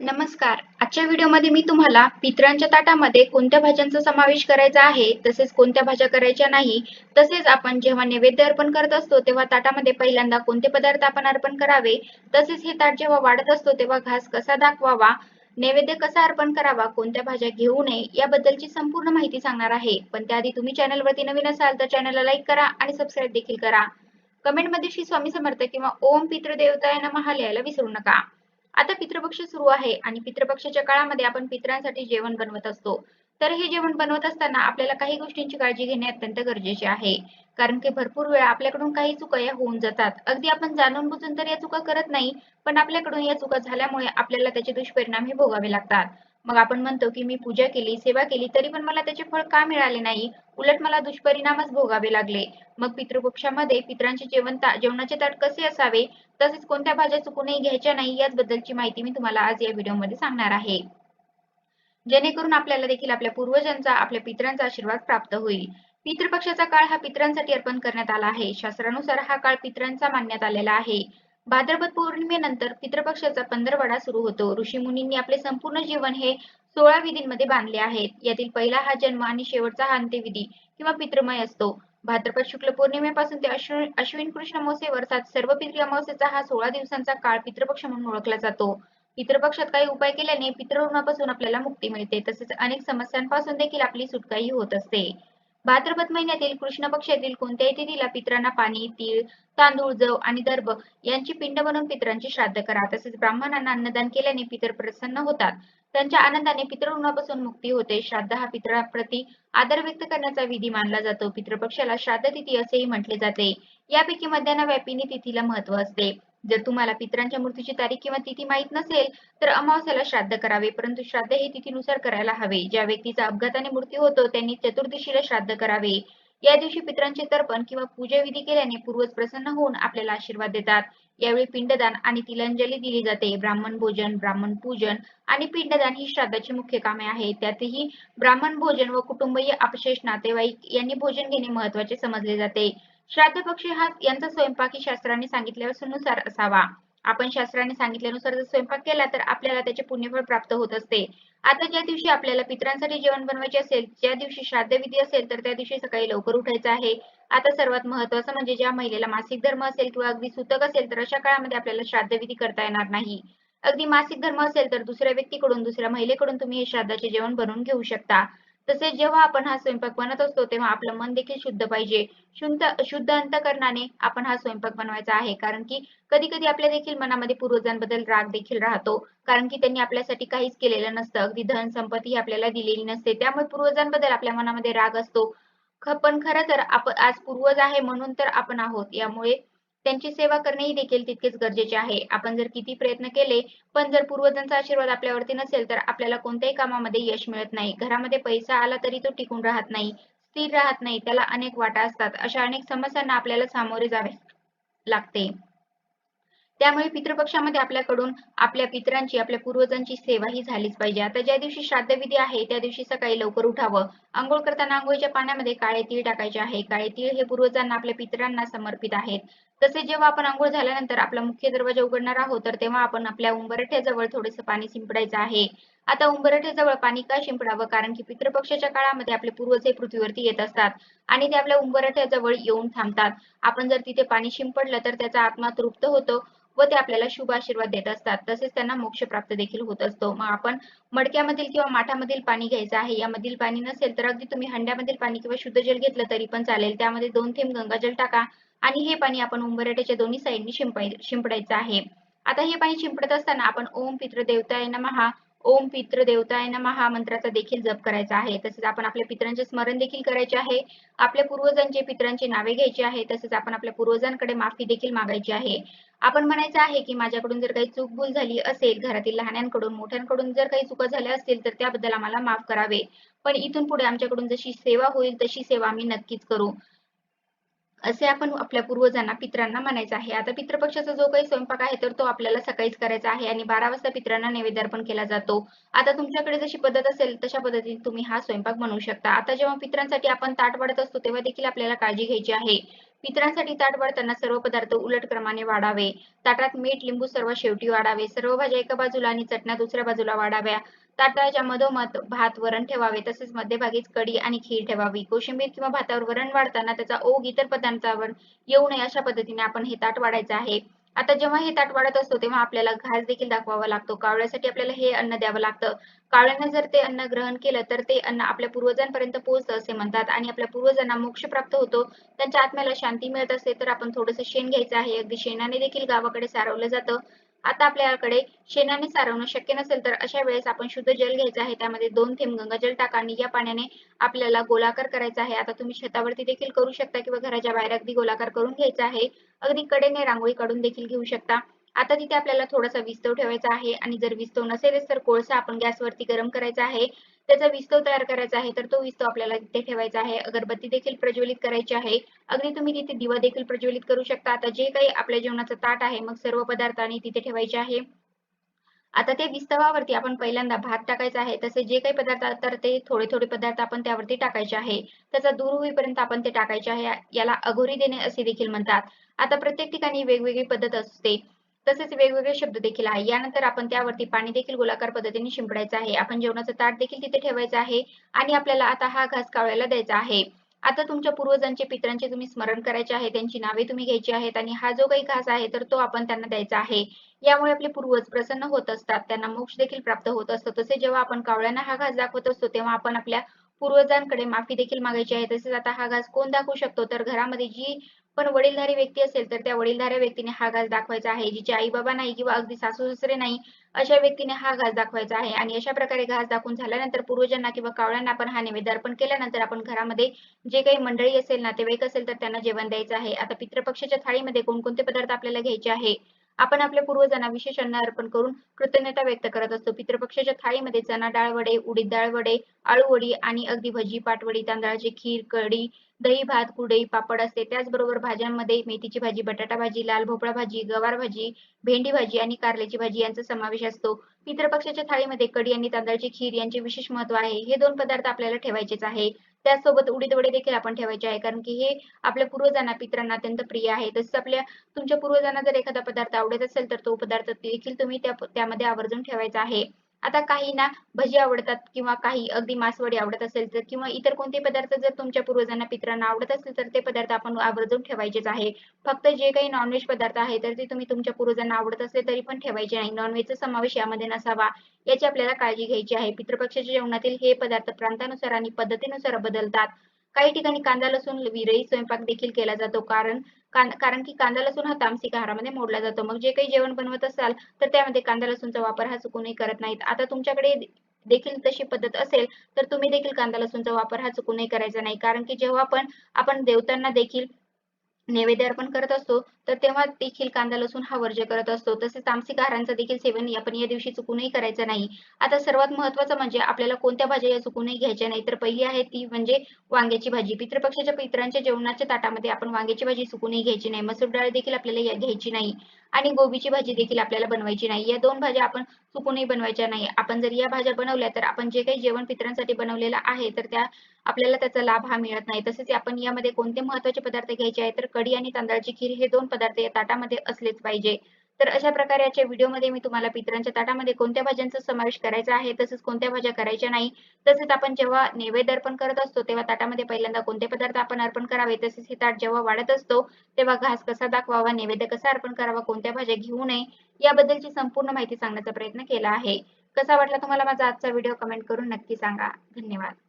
नमस्कार. आजच्या व्हिडिओमध्ये मी तुम्हाला पितरांच्या ताटामध्ये कोणत्या भाज्यांचा समावेश करायचा आहे तसेच कोणत्या भाज्या करायच्या नाही तसेच आपण जेव्हा नैवेद्य अर्पण करत असतो तेव्हा ताटामध्ये पहिल्यांदा कोणते पदार्थ आपण अर्पण करावे तसेच हे ताट जेव्हा वाढत असतो तेव्हा घास कसा दाखवावा नैवेद्य कसा अर्पण करावा कोणत्या भाज्या घेऊ नये याबद्दलची संपूर्ण माहिती सांगणार आहे. पण त्याआधी तुम्ही चॅनलवरती नवीन असाल तर चॅनलला लाईक करा आणि सबस्क्राईब देखील करा. कमेंटमध्ये श्री स्वामी समर्थ किंवा ओम पितृदेवताय नमः लिहायला विसरू नका. आता पितृपक्ष सुरू आहे आणि पितृपक्षाच्या काळामध्ये आपण पितरांसाठी जेवण बनवत असतो. तर हे जेवण बनवत असताना आपल्याला काही गोष्टींची काळजी घेणे अत्यंत गरजेचे आहे. कारण की भरपूर वेळा आपल्याकडून काही चुका या होऊन जातात. अगदी आपण जाणून बुजून तर या चुका करत नाही पण आपल्याकडून या चुका झाल्यामुळे आपल्याला त्याचे दुष्परिणाम हे भोगावे लागतात. मग आपण म्हणतो की मी पूजा केली सेवा केली तरी पण मला त्याचे फळ का मिळाले नाही? उलट मला दुष्परिणामच भोगावे लागले. मग पितृपक्षामध्ये पित्रांचे जेवण जेवणाचे ताट कसे असावे? तसेच कोणत्या भाज्या चुकूनही घ्यायच्या नाही याचबद्दलची माहिती मी तुम्हाला आज या व्हिडिओमध्ये सांगणार आहे. जेणेकरून आपल्याला देखील आपल्या पूर्वजांचा आपल्या पितरांचा आशीर्वाद प्राप्त होईल. पितृपक्षाचा काळ हा पितरांसाठी अर्पण करण्यात आला आहे. शास्त्रानुसार हा काळ पितरांचा मानण्यात आलेला आहे. भाद्रपद पौर्णिमेनंतर पितृपक्षाचा पंधरवडा सुरू होतो. ऋषी मुनींनी आपले संपूर्ण जीवन हे सोळा विधींमध्ये बांधले आहेत. यातील पहिला हा जन्म आणि शेवटचा हा अंत्यविधी किंवा पितृमय असतो. भाद्रपद शुक्ल पौर्णिमेपासून ते अश्विन कृष्ण मोसे वर्षात सर्व पितृ अमावस्येचा हा सोळा दिवसांचा काळ पितृपक्ष म्हणून ओळखला जातो. पितृपक्षात काही उपाय केल्याने पितृऋणापासून आपल्याला मुक्ती मिळते. तसेच अनेक समस्यांपासून देखील आपली सुटकाही होत असते. भाद्रपद महिन्यातील कृष्ण पक्षातील कोणत्याही तिथीला पित्रांना पाणी तीळ तांदूळ जव आणि दर्भ यांची पिंड बनवून पितरांची श्राद्ध करा. तसेच ब्राह्मणांना अन्नदान केल्याने पितर प्रसन्न होतात. त्यांच्या आनंदाने पितृऋणापासून मुक्ती होते. श्राद्ध हा पितराप्रती आदर व्यक्त करण्याचा विधी मानला जातो. पितृपक्षाला श्राद्ध तिथी असेही म्हटले जाते. यापैकी मध्यान्ह व्यापिनी तिथीला महत्त्व असते. जर तुम्हाला पितरांच्या मृत्यूची तारीख किंवा तिथी माहीत नसेल तर अमावस्याला श्राद्ध करावे. परंतु श्राद्ध हे तिथीनुसार करायला हवे. ज्या व्यक्तीचा अपघाताने मृत्यू होतो त्यांनी चतुर्दशीला श्राद्ध करावे. या दिवशी पितरांचे तर्पण किंवा पूजाविधी केल्याने पूर्वज प्रसन्न होऊन आपल्याला आशीर्वाद देतात. यावेळी पिंडदान आणि तिलांजली दिली जाते. ब्राह्मण भोजन ब्राह्मण पूजन आणि पिंडदान ही श्राद्धाची मुख्य कामे आहेत. त्यातही ब्राह्मण भोजन व कुटुंबीय अपशेष नातेवाईक यांनी भोजन घेणे महत्त्वाचे समजले जाते. श्राद्ध पक्षी हा यांचा स्वयंपाकी शास्त्राने सांगितल्यानुसार असावा. आपण शास्त्राने सांगितल्यानुसार जर स्वयंपाक केला तर आपल्याला त्याचे पुण्यफळ प्राप्त होत असते. आता ज्या दिवशी आपल्याला पितरांसाठी जेवण बनवायचे असेल ज्या दिवशी श्राद्ध विधी असेल तर त्या दिवशी सकाळी लवकर उठायचं आहे. आता सर्वात महत्वाचं म्हणजे ज्या महिलेला मासिक धर्म असेल किंवा अगदी सुतक असेल तर अशा काळामध्ये आपल्याला श्राद्ध विधी करता येणार नाही. अगदी मासिक धर्म असेल तर दुसऱ्या व्यक्तीकडून दुसऱ्या महिलेकडून तुम्ही हे श्राद्धाचे जेवण बनवून घेऊ शकता. तसेच जेव्हा आपण हा स्वयंपाक बनत असतो तेव्हा आपलं मन देखील शुद्ध पाहिजे. शुद्ध शुद्ध अंतकरणाने आपण हा स्वयंपाक बनवायचा आहे. कारण की कधी कधी आपल्या देखील मनामध्ये पूर्वजांबद्दल राग देखील राहतो. कारण की त्यांनी आपल्यासाठी काहीच केलेलं नसतं. अगदी धन संपत्ती आपल्याला दिलेली नसते. त्यामुळे पूर्वजांबद्दल आपल्या मनामध्ये राग असतो. पण खरं तर आपण आज पूर्वज आहे म्हणून तर आपण आहोत. यामुळे त्यांची सेवा करणेही देखील तितकेच गरजेचे आहे. आपण जर किती प्रयत्न केले पण जर पूर्वजांचा आशीर्वाद आपल्यावरती नसेल तर आपल्याला कोणत्याही कामामध्ये यश मिळत नाही. घरामध्ये पैसा आला तरी तो टिकून राहत नाही स्थिर राहत नाही. त्याला अनेक वाटा असतात. अशा अनेक समस्यांना आपल्याला सामोरे जावे लागते. त्यामुळे पितृपक्षामध्ये आपल्याकडून आपल्या पित्रांची आपल्या पूर्वजांची सेवा ही झालीच पाहिजे. आता ज्या दिवशी श्राद्धविधी आहे त्या दिवशी सकाळी लवकर उठावं. आंघोळ करताना आंघोळीच्या पाण्यामध्ये काळे तीळ टाकायचे आहे. काळे तीळ हे पूर्वजांना आपल्या पितरांना समर्पित आहेत. तसेच जेव्हा आपण आंघोळ झाल्यानंतर आपला मुख्य दरवाजा उघडणार आहोत तर तेव्हा आपण आपल्या उंबरठ्याजवळ थोडेसे पाणी शिंपडायचं आहे. आता उंबरठ्याजवळ पाणी का शिंपडावं? कारण की पितृपक्षाच्या काळामध्ये आपले पूर्वज हे पृथ्वीवरती येत असतात आणि ते आपल्या उंबरठ्याजवळ येऊन थांबतात. आपण जर तिथे पाणी शिंपडलं तर त्याचा आत्मा तृप्त होतो व ते आपल्याला शुभ आशीर्वाद देत असतात. तसेच त्यांना मोक्ष प्राप्त देखील होत असतो. मग आपण मडक्यामधील किंवा माठामधील पाणी घ्यायचं आहे. यामधील पाणी नसेल तर अगदी तुम्ही हंड्यामधील पाणी किंवा शुद्ध जल घेतलं तरी पण चालेल. त्यामध्ये दोन थेंब गंगाजल टाका. आणि हे पाणी आपण उंबरठ्याच्या दोन्ही साईडनी शिंपाय शिंपडायचं आहे. आता हे पाणी शिंपडत असताना आपण ओम पित्र देवताय नमहा ओम पित्र देवताय नमहा मंत्राचा देखील जप करायचा आहे. तसेच आपण आपल्या पित्रांचे स्मरण देखील करायचे आहे. आपल्या पूर्वजांचे पित्रांची नावे घ्यायची आहे. तसेच आपण आपल्या पूर्वजांकडे माफी देखील मागायची आहे. आपण म्हणायचं आहे की माझ्याकडून जर काही चूक भूल झाली असेल घरातील लहानांकडून मोठ्यांकडून जर काही चुका झाल्या असतील तर त्याबद्दल आम्हाला माफ करावे. पण इथून पुढे आमच्याकडून जशी सेवा होईल तशी सेवा आम्ही नक्कीच करू. असे आपण आपल्या पूर्वजांना पित्रांना म्हणायचं आहे. आता पितृपक्षाचा जो काही स्वयंपाक आहे तर तो आपल्याला सकाळीच करायचा आहे आणि बारा वाजता पित्रांना नैवेद्य अर्पण केला जातो. आता तुमच्याकडे जशी पद्धत असेल तशा पद्धतीने तुम्ही हा स्वयंपाक बनवू शकता. आता जेव्हा पित्रांसाठी आपण ताट वाढत असतो तेव्हा देखील आपल्याला काळजी घ्यायची आहे. पितरांसाठी ताट वाढताना सर्व पदार्थ उलट क्रमाने वाढावे. ताटात मीठ लिंबू सर्व शेवटी वाढावे. सर्व भाज्या एका बाजूला आणि चटण्या दुसऱ्या बाजूला वाढाव्या. ताटाच्या मधोमध भात वरण ठेवावे तसेच मध्यभागीच कढी आणि खीर ठेवावी. कोशिंबीर किंवा भातावर वरण वाढताना त्याचा ओघ इतर पदार्थावर येऊ नये अशा पद्धतीने आपण हे ताट वाढायचं आहे. आता जेव्हा हे ताट वाढत असतो तेव्हा आपल्याला घास देखील दाखवावा लागतो. कावळ्यासाठी आपल्याला हे अन्न द्यावं लागतं. कावळ्यानं जर ते अन्न ग्रहण केलं तर ते अन्न आपल्या पूर्वजांपर्यंत पोहोचतं असे म्हणतात आणि आपल्या पूर्वजांना मोक्ष प्राप्त होतो. त्यांच्या आत्म्याला शांती मिळत असते तर आपण थोडंसं शेण घ्यायचं आहे. अगदी शेणाने देखील गावाकडे सारवलं जातं. आता आपल्याकडे शेणाने सारवणं शक्य नसेल तर अशा वेळेस आपण शुद्ध जल घ्यायचं आहे. त्यामध्ये दोन थेंब गंगाजल टाका आणि या पाण्याने आपल्याला गोलाकार करायचा आहे. आता तुम्ही छतावरती देखील करू शकता किंवा घराच्या बाहेर अगदी गोलाकार करून घ्यायचा आहे. अगदी कडेने रांगोळी काढून देखील घेऊ शकता. आता तिथे आपल्याला थोडासा विस्तव ठेवायचा आहे आणि जर विस्तव नसेलच तर कोळसा आपण गॅसवरती गरम करायचा आहे. त्याचा विस्तव तयार करायचा आहे तर तो विस्तव आपल्याला तिथे ठेवायचा आहे. अगरबत्ती देखील प्रज्वलित करायची आहे. अगदी तुम्ही तिथे दिवा देखील प्रज्वलित करू शकता. आता जे काही आपल्या जेवणाचं ताट आहे मग सर्व पदार्थांनी तिथे ठेवायचे आहे. आता ते विस्तवावरती आपण पहिल्यांदा भात टाकायचा आहे. तसे जे काही पदार्थ तर ते थोडे थोडे पदार्थ आपण त्यावरती टाकायचे आहे. त्याचा दूर होईपर्यंत आपण ते टाकायचे आहे. याला अघोरी देणे असे देखील म्हणतात. आता प्रत्येक ठिकाणी वेगवेगळी पद्धत असते. तसेच वेगवेगळे शब्द देखील आहे. यानंतर आपण त्यावरती पाणी देखील गोलाकार पद्धतीने शिंपडायचं आहे. आपण जेवणाचं ताट देखील तिथे ठेवायचं आहे आणि आपल्याला आता हा घास कावळ्याला द्यायचा आहे. आता तुमच्या पूर्वजांचे पित्रांचे तुम्ही स्मरण करायचे आहे. त्यांची नावे तुम्ही घ्यायची आहेत आणि हा जो काही घास आहे तर तो आपण त्यांना द्यायचा आहे. यामुळे आपले पूर्वज प्रसन्न होत असतात. त्यांना मोक्ष देखील प्राप्त होत असतो. तसे जेव्हा आपण कावळ्यांना हा घास दाखवत असतो तेव्हा आपण आपल्या पूर्वजांकडे माफी देखील मागायची आहे. तसेच आता हा घास कोण दाखवू शकतो? तर घरामध्ये जी पण वडीलधारी व्यक्ती असेल तर त्या वडीलधाऱ्या व्यक्तीने हा घास दाखवायचा आहे. जिचे आई बाबा नाही किंवा अगदी सासू सासरे नाही अशा व्यक्तीने हा घास दाखवायचा आहे. आणि अशा प्रकारे घास दाखवून झाल्यानंतर पूर्वजांना किंवा कावळ्यांना आपण हा नैवेद्य अर्पण केल्यानंतर आपण घरामध्ये जे काही मंडळी असेल नातेवाईक असेल तर त्यांना जेवण द्यायचं आहे. आता पितृपक्षाच्या थाळीमध्ये कोणकोणते पदार्थ आपल्याला घ्यायचे आहे? आपण आपल्या पूर्वजांना विशेष अन्न अर्पण करून कृतज्ञता व्यक्त करत असतो. पितृपक्षाच्या थाळीमध्ये चना डाळ वडे उडीद डाळ वडे आळू वडी आणि अगदी भजी पाटवडी तांदळाची खीर कढी दही भात कुडई पापड असते. त्याचबरोबर भाज्यांमध्ये मेथीची भाजी बटाटा भाजी लाल भोपळा भाजी गवार भाजी भेंडी भाजी आणि कारल्याची भाजी यांचा समावेश असतो. पितृपक्षाच्या थाळीमध्ये कढी आणि तांदळाची खीर यांचे विशेष महत्त्व आहे. हे दोन पदार्थ आपल्याला ठेवायचेच आहे. त्यासोबत उडीद वडे देखील आपण ठेवायचे आहे. कारण की हे आपल्या पूर्वजांना पित्रांना अत्यंत प्रिय आहे. तसेच आपल्या तुमच्या पूर्वजांना जर एखादा पदार्थ आवडत असेल तर तो पदार्थ देखील तुम्ही त्या त्यामध्ये आवर्जून ठेवायचा आहे. आता काहींना भजी आवडतात किंवा काही अगदी मासवडी आवडत असेल तर किंवा इतर कोणते पदार्थ जर तुमच्या पूर्वजांना पित्रांना आवडत असतील तर ते पदार्थ आपण आवर्जून ठेवायचेच आहे. फक्त जे काही नॉनव्हेज पदार्थ आहे तर ते तुम्ही तुमच्या पूर्वजांना आवडत असले तरी पण ठेवायचे नाही. नॉनव्हेजचा समावेश यामध्ये नसावा. याची आपल्याला काळजी घ्यायची आहे. पितृपक्षाच्या जेवणातील हे पदार्थ प्रांतानुसार आणि पद्धतीनुसार बदलतात. काही ठिकाणी कांदा लसूण विरही स्वयंपाक देखील केला जातो. कारण कारण की कांदा लसूण हा तामसिक आहारामध्ये मोडला जातो. मग जे काही जेवण बनवत असाल तर त्यामध्ये कांदा लसूणचा वापर हा चुकूनही करत नाहीत. आता तुमच्याकडे देखील तशी पद्धत असेल तर तुम्ही देखील कांदा लसूणचा वापर हा चुकूनही करायचा नाही. कारण की जेव्हा पण आपण देवतांना देखील नैवेद्य अर्पण करत असतो तर तेव्हा देखील कांदा लसूण हा वर्ज्य करत असतो. तसेच तामसिक आहारांचा देखील सेवन आपण या दिवशी चुकूनही करायचं नाही. आता सर्वात महत्वाचं म्हणजे आपल्याला कोणत्या भाज्या या चुकूनही घ्यायच्या नाही. तर पहिली आहे ती म्हणजे वांग्याची भाजी. पितृपक्षाच्या पित्रांच्या जेवणाच्या ताटामध्ये आपण वांग्याची भाजी चुकूनही घ्यायची नाही. मसूर डाळ देखील आपल्याला घ्यायची नाही. आणि गोबीची भाजी देखील आपल्याला बनवायची नाही. या दोन भाज्या आपण चुकूनही बनवायच्या नाही. आपण जर या भाज्या बनवल्या तर आपण जे काही जेवण पित्रांसाठी बनवलेलं आहे तर त्या आपल्याला त्याचा लाभ हा मिळत नाही. तसेच आपण यामध्ये कोणते महत्त्वाचे पदार्थ घ्यायचे आहेत तर कढी आणि तांदळाची खीर हे दोन पदार्थ या ताटामध्ये असलेच पाहिजे. तर अशा प्रकारे याच्या व्हिडिओमध्ये मी तुम्हाला पित्रांच्या ताटामध्ये कोणत्या भाज्यांचा समावेश करायचा आहे तसेच कोणत्या भाज्या करायच्या नाही तसेच आपण जेव्हा नैवेद्य अर्पण करत असतो तेव्हा ताटामध्ये पहिल्यांदा कोणते पदार्थ आपण अर्पण करावे तसेच हे ताट जेव्हा वाढत असतो तेव्हा घास कसा दाखवावा नैवेद्य कसा अर्पण करावा कोणत्या भाज्या घेऊ नये याबद्दलची संपूर्ण माहिती सांगण्याचा प्रयत्न केला आहे. कसा वाटला तुम्हाला माझा आजचा व्हिडिओ कमेंट करून नक्की सांगा. धन्यवाद.